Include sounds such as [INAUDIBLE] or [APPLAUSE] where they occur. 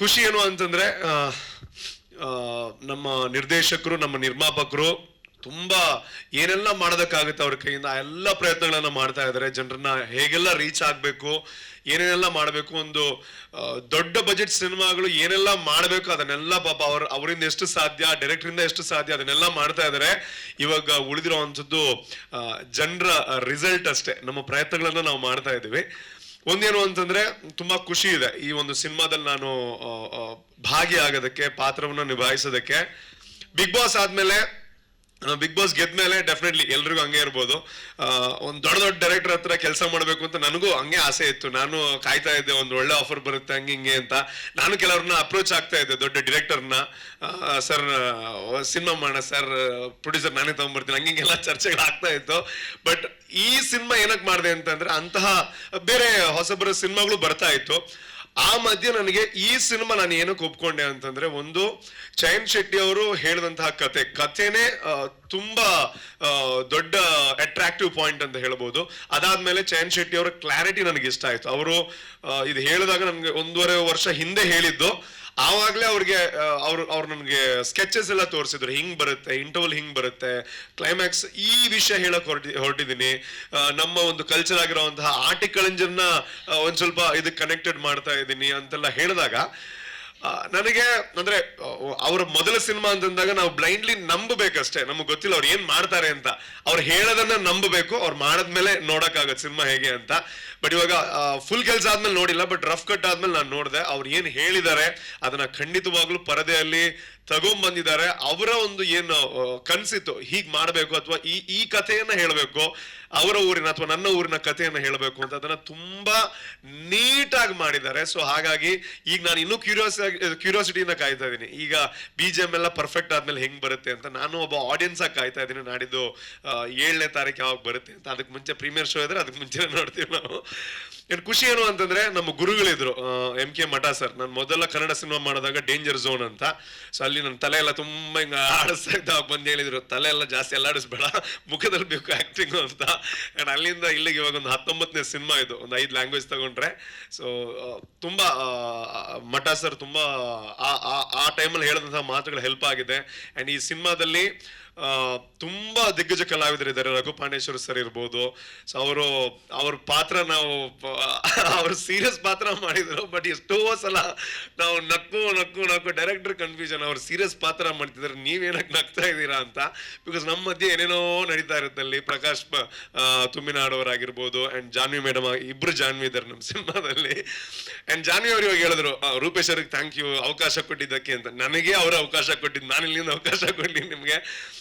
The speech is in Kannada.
ಖುಷಿ ಏನು ಅಂತಂದ್ರೆ ನಮ್ಮ ನಿರ್ದೇಶಕರು, ನಮ್ಮ ನಿರ್ಮಾಪಕರು ತುಂಬಾ ಏನೆಲ್ಲ ಮಾಡೋದಕ್ಕಾಗುತ್ತೆ ಅವ್ರ ಕೈಯಿಂದ ಎಲ್ಲ ಪ್ರಯತ್ನಗಳನ್ನ ಮಾಡ್ತಾ ಇದ್ದಾರೆ. ಜನರನ್ನ ಹೇಗೆಲ್ಲ ರೀಚ್ ಆಗಬೇಕು, ಏನೇನೆಲ್ಲ ಮಾಡಬೇಕು, ಒಂದು ದೊಡ್ಡ ಬಜೆಟ್ ಸಿನಿಮಾಗಳು ಏನೆಲ್ಲ ಮಾಡಬೇಕು, ಅದನ್ನೆಲ್ಲ ಪಾಪ ಅವ್ರ, ಅವರಿಂದ ಎಷ್ಟು ಸಾಧ್ಯ ಡೈರೆಕ್ಟರಿಂದ ಎಷ್ಟು ಸಾಧ್ಯ, ಅದನ್ನೆಲ್ಲ ಮಾಡ್ತಾ ಇದ್ದಾರೆ. ಇವಾಗ ಉಳಿದಿರುವಂಥದ್ದು ಜನರ ರಿಸಲ್ಟ್ ಅಷ್ಟೇ. ನಮ್ಮ ಪ್ರಯತ್ನಗಳನ್ನ ನಾವು ಮಾಡ್ತಾ ಇದ್ದೀವಿ. ಒಂದೇನು ಅಂತಂದ್ರೆ ತುಂಬಾ ಖುಷಿ ಇದೆ. ಈ ಒಂದು ಸಿನಿಮಾದಲ್ಲಿ ನಾನು ಭಾಗಿಯಾಗೋದಕ್ಕೆ, ಪಾತ್ರವನ್ನು ನಿಭಾಯಿಸೋದಕ್ಕೆ ಬಿಗ್ ಬಾಸ್ ಆದ್ಮೇಲೆ ಬಿಗ್ ಬಾಸ್ ಗೆದ್ಮೇಲೆ ಡೆಫಿನೆಟ್ಲಿ ಎಲ್ರಿಗೂ ಹಂಗೆ ಇರ್ಬೋದು. ಒಂದ್ ದೊಡ್ಡ ದೊಡ್ಡ ಡೈರೆಕ್ಟರ್ ಹತ್ರ ಕೆಲಸ ಮಾಡಬೇಕು ಅಂತ ನನಗೂ ಹಂಗೆ ಆಸೆ ಇತ್ತು. ನಾನು ಕಾಯ್ತಾ ಇದ್ದೆ, ಒಂದು ಒಳ್ಳೆ ಆಫರ್ ಬರುತ್ತೆ, ಹಂಗೆ ಹಿಂಗೆ ಅಂತ. ನಾನು ಕೆಲವ್ರನ್ನ ಅಪ್ರೋಚ್ ಆಗ್ತಾ ಇದ್ದೆ, ದೊಡ್ಡ ಡಿರೆಕ್ಟರ್ನ ಸರ್ ಸಿನಿಮಾ ಮಾಡೋಣ ಸರ್ ಪ್ರೊಡ್ಯೂಸರ್ ನಾನೇ ತಗೊಂಡ್ಬರ್ತೀನಿ. ಹಂಗೆ ಹಿಂಗೆಲ್ಲ ಚರ್ಚೆಗಳು ಆಗ್ತಾ ಇತ್ತು. ಬಟ್ ಈ ಸಿನಿಮಾ ಏನಕ್ಕೆ ಮಾಡಿದೆ ಅಂತಂದ್ರೆ ಅಂತಹ ಬೇರೆ ಹೊಸಬರ ಸಿನಿಮಾಗಳು ಬರ್ತಾ ಇತ್ತು. ಆ ಮಧ್ಯೆ ನನಗೆ ಈ ಸಿನಿಮಾ ನಾನು ಏನಕ್ಕೆ ಒಪ್ಕೊಂಡೆ ಅಂತಂದ್ರೆ ಒಂದು ಚಯನ್ ಶೆಟ್ಟಿ ಅವರು ಹೇಳಿದಂತಹ ಕತೆ. ಕಥೆನೇ ತುಂಬಾ ದೊಡ್ಡ ಅಟ್ರಾಕ್ಟಿವ್ ಪಾಯಿಂಟ್ ಅಂತ ಹೇಳ್ಬೋದು. ಅದಾದ್ಮೇಲೆ ಚಯನ್ ಶೆಟ್ಟಿ ಅವರ ಕ್ಲಾರಿಟಿ ನನಗೆ ಇಷ್ಟ ಆಯ್ತು. ಅವರು ಇದು ಹೇಳಿದಾಗ ನನಗೆ ಒಂದೂವರೆ ವರ್ಷ ಹಿಂದೆ ಹೇಳಿದ್ದು. ಆವಾಗಲೇ ಅವ್ರಿಗೆ ಅವ್ರು ಅವ್ರು ನನಗೆ ಸ್ಕೆಚಸ್ ಎಲ್ಲ ತೋರಿಸಿದ್ರು. ಹಿಂಗ್ ಬರುತ್ತೆ ಇಂಟರ್ವಲ್ ಹಿಂಗ್ ಬರುತ್ತೆ ಕ್ಲೈಮ್ಯಾಕ್ಸ್ ಈ ವಿಷಯ ಹೇಳಕ್ ಹೊರಟಿ, ಹೊರಟಿದ್ದೀನಿ. ನಮ್ಮ ಒಂದು ಕಲ್ಚರ್ ಆಗಿರೋವಂತಹ ಆಟಿಕಳಂಜನ್ನ ಒಂದು ಸ್ವಲ್ಪ ಇದಕ್ಕೆ ಕನೆಕ್ಟೆಡ್ ಮಾಡ್ತಾ ಇದ್ದೀನಿ ಅಂತೆಲ್ಲ ಹೇಳಿದಾಗ ನನಗೆ, ಅಂದ್ರೆ ಅವರ ಮೊದಲ ಸಿನಿಮಾ ಅಂತಂದಾಗ ನಾವು ಬ್ಲೈಂಡ್ಲಿ ನಂಬಬೇಕಷ್ಟೇ. ನಮ್ಗೆ ಗೊತ್ತಿಲ್ಲ ಅವ್ರು ಏನ್ ಮಾಡ್ತಾರೆ ಅಂತ. ಅವ್ರು ಹೇಳೋದನ್ನ ನಂಬಬೇಕು. ಅವ್ರು ಮಾಡದ್ಮೇಲೆ ನೋಡಕ್ಕಾಗತ್ತೆ ಸಿನಿಮಾ ಹೇಗೆ ಅಂತ. ಬಟ್ ಇವಾಗ ಫುಲ್ ಕೆಲಸ ಆದ್ಮೇಲೆ ನೋಡಿಲ್ಲ ಬಟ್ ರಫ್ ಕಟ್ ಆದ್ಮೇಲೆ ನಾನು ನೋಡಿದೆ. ಅವ್ರು ಏನ್ ಹೇಳಿದ್ದಾರೆ, ಅದನ್ನ ಖಂಡಿತವಾಗ್ಲೂ ಪರದೆಯಲ್ಲಿ ತಗೊಂಡ್ಬಂದಿದ್ದಾರೆ ಅವರ ಒಂದು ಏನು ಕನ್ಸಿತ್ತು, ಹೀಗ್ ಮಾಡ್ಬೇಕು ಅಥವಾ ಈ ಈ ಕಥೆಯನ್ನ ಹೇಳಬೇಕು, ಅವರ ಊರಿನ ಅಥವಾ ನನ್ನ ಊರಿನ ಕಥೆಯನ್ನ ಹೇಳಬೇಕು ಅಂತ ಅದನ್ನ ತುಂಬಾ ನೀಟಾಗಿ ಮಾಡಿದ್ದಾರೆ. ಸೊ ಹಾಗಾಗಿ ಈಗ ನಾನು ಇನ್ನೂ ಕ್ಯೂರಿಯಾಸ್ ಕ್ಯೂರಿಯಾಸಿಟಿಯಿಂದ ಕಾಯ್ತಾ ಇದ್ದೀನಿ. ಈಗ ಬಿ ಜಿ ಎಂ ಎಲ್ಲ ಪರ್ಫೆಕ್ಟ್ ಆದ್ಮೇಲೆ ಹೆಂಗ್ ಬರುತ್ತೆ ಅಂತ ನಾನು ಒಬ್ಬ ಆಡಿಯನ್ಸ್ ಆಗಿ ಕಾಯ್ತಾ ಇದ್ದೀನಿ. ನಾಡಿದ್ದು ಏಳನೇ ತಾರೀಕು ಯಾವಾಗ ಬರುತ್ತೆ ಅಂತ. ಅದಕ್ಕೆ ಮುಂಚೆ ಪ್ರೀಮಿಯರ್ ಶೋ ಇದ್ರೆ ಅದಕ್ಕೆ ಮುಂಚೆ ನೋಡ್ತೀವಿ ನಾವು. ಏನ್ ಖುಷಿ ಏನು ಅಂತಂದ್ರೆ ನಮ್ಮ ಗುರುಗಳಿದ್ರು ಎಂ ಕೆ ಮಠ ಸರ್ ನಾನು ಮೊದಲ ಕನ್ನಡ ಸಿನಿಮಾ ಮಾಡಿದಾಗ ಡೇಂಜರ್ ಝೋನ್ ಅಂತ. ಸೊ ಅಲ್ಲಿ ನನ್ನ ತಲೆ ಎಲ್ಲ ತುಂಬಾ ಹಿಂಗ ಆಡಿಸ್ತಾ ಇದ್ದ. ಅವಾಗ ಬಂದು ಹೇಳಿದ್ರು ತಲೆ ಎಲ್ಲ ಜಾಸ್ತಿ ಅಲ್ಲಾಡಿಸ್ಬೇಡ ಮುಖದಲ್ಲಿ ಬೇಕು ಆಕ್ಟಿಂಗ್ ಅಂತ. ಅಂಡ್ ಅಲ್ಲಿಂದ ಇಲ್ಲಿಗೆ ಇವಾಗ ಒಂದು ಹತ್ತೊಂಬತ್ತನೇ ಸಿನಿಮಾ ಇದು. ಒಂದು ಐದು ಲ್ಯಾಂಗ್ವೇಜ್ ತಗೊಂಡ್ರೆ. ಸೊ ತುಂಬಾ ಮಠ ಸರ್ ತುಂಬಾ, ಆ- ಟೈಮಲ್ಲಿ ಹೇಳಿದಂಥ ಮಾತುಗಳು ಹೆಲ್ಪ್ ಆಗಿದೆ. ಅಂಡ್ ಈ ಸಿನಿಮಾದಲ್ಲಿ ತುಂಬಾ ದಿಗ್ಗಜ ಕಲಾವಿದರಿದ್ದಾರೆ ರಘು ಪಾಂಡೇಶ್ವರ ಸರ್ ಇರ್ಬೋದು. ಸೊ ಅವರು, ಅವ್ರ ಪಾತ್ರ ನಾವು, [LAUGHS] ಅವ್ರ ಸೀರಿಯಸ್ ಪಾತ್ರ ಮಾಡಿದ್ರು. ಬಟ್ ಎಷ್ಟೋ ಸಲ ನಾವು ನಕ್ಕು ನಕ್ಕು ನಕ್ಕು ಡೈರೆಕ್ಟರ್ ಕನ್ಫ್ಯೂಷನ್ ಅವ್ರ ಸೀರಿಯಸ್ ಪಾತ್ರ ಮಾಡ್ತಿದ್ದಾರೆ. ನೀವೇನಕ್ಕೆ ನಗ್ತಾ ಇದ್ದೀರಾ ಅಂತ. ಬಿಕಾಸ್ ನಮ್ಮ ಮಧ್ಯೆ ಏನೇನೋ ನಡೀತಾ ಇರುತ್ತೆ ಅಲ್ಲಿ. ಪ್ರಕಾಶ್ ತುಂಬಿನಾಡೋರಾಗಿರ್ಬೋದು ಅಂಡ್ ಜಾನ್ವಿ ಮೇಡಮ್, ಇಬ್ರು ಜಾನ್ವಿ ಇದ್ದಾರೆ ನಮ್ಮ ಸಿನಿಮಾದಲ್ಲಿ. ಅಂಡ್ ಜಾನ್ವಿ ಅವ್ರು ಇವಾಗ ಹೇಳಿದ್ರು ರೂಪೇಶ್ ಅವ್ರಿಗೆ ಥ್ಯಾಂಕ್ ಯು ಅವಕಾಶ ಕೊಟ್ಟಿದ್ದಕ್ಕೆ ಅಂತ. ನನಗೆ ಅವ್ರ ಅವಕಾಶ ಕೊಟ್ಟಿದ್ದು ನಾನು ಇಲ್ಲಿಂದ ಅವಕಾಶ ಕೊಡ್ಲಿ ನಿಮ್ಗೆ.